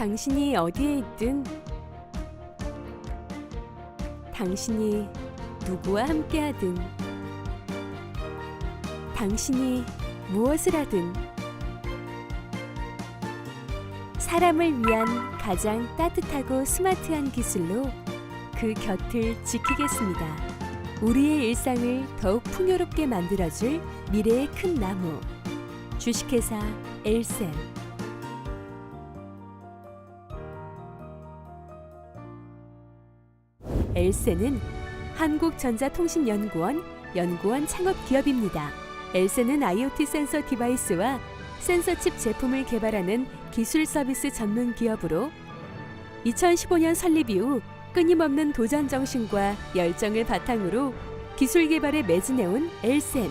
당신이 어디에 있든 당신이 누구와 함께하든 당신이 무엇을 하든 사람을 위한 가장 따뜻하고 스마트한 기술로 그 곁을 지키겠습니다. 우리의 일상을 더욱 풍요롭게 만들어줄 미래의 큰 나무 주식회사 엘센 엘센은 한국전자통신연구원 연구원 창업 기업입니다. 엘센은 IoT 센서 디바이스와 센서 칩 제품을 개발하는 기술 서비스 전문 기업으로 2015년 설립 이후 끊임없는 도전 정신과 열정을 바탕으로 기술 개발에 매진해온 엘센.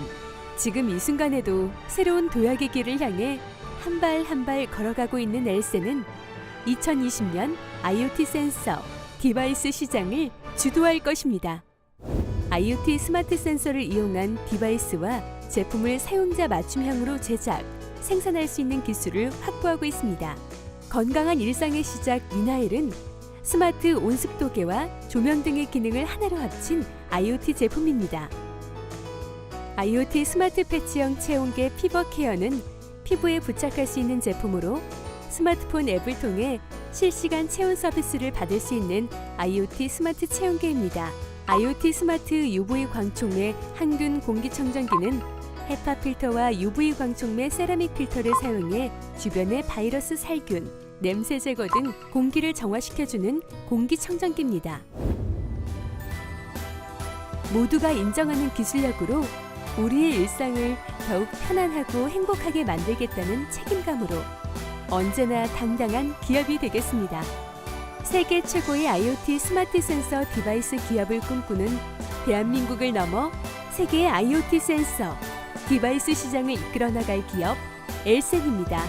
지금 이 순간에도 새로운 도약의 길을 향해 한 발 한 발 걸어가고 있는 엘센은 2020년 IoT 센서, 디바이스 시장을 주도할 것입니다. IoT 스마트 센서를 이용한 디바이스와 제품을 사용자 맞춤형으로 제작, 생산할 수 있는 기술을 확보하고 있습니다. 건강한 일상의 시작 미나일은 스마트 온습도계와 조명 등의 기능을 하나로 합친 IoT 제품입니다. IoT 스마트 패치형 체온계 피버 케어는 피부에 부착할 수 있는 제품으로 스마트폰 앱을 통해 실시간 체온 서비스를 받을 수 있는 IoT 스마트 체온계입니다. IoT 스마트 UV 광촉매 항균 공기청정기는 헤파 필터와 UV 광촉매 세라믹 필터를 사용해 주변의 바이러스 살균, 냄새 제거 등 공기를 정화시켜주는 공기청정기입니다. 모두가 인정하는 기술력으로 우리의 일상을 더욱 편안하고 행복하게 만들겠다는 책임감으로 언제나 당당한 기업이 되겠습니다. 세계 최고의 IoT 스마트 센서 디바이스 기업을 꿈꾸는 대한민국을 넘어 세계의 IoT 센서 디바이스 시장을 이끌어 나갈 기업 엘센입니다.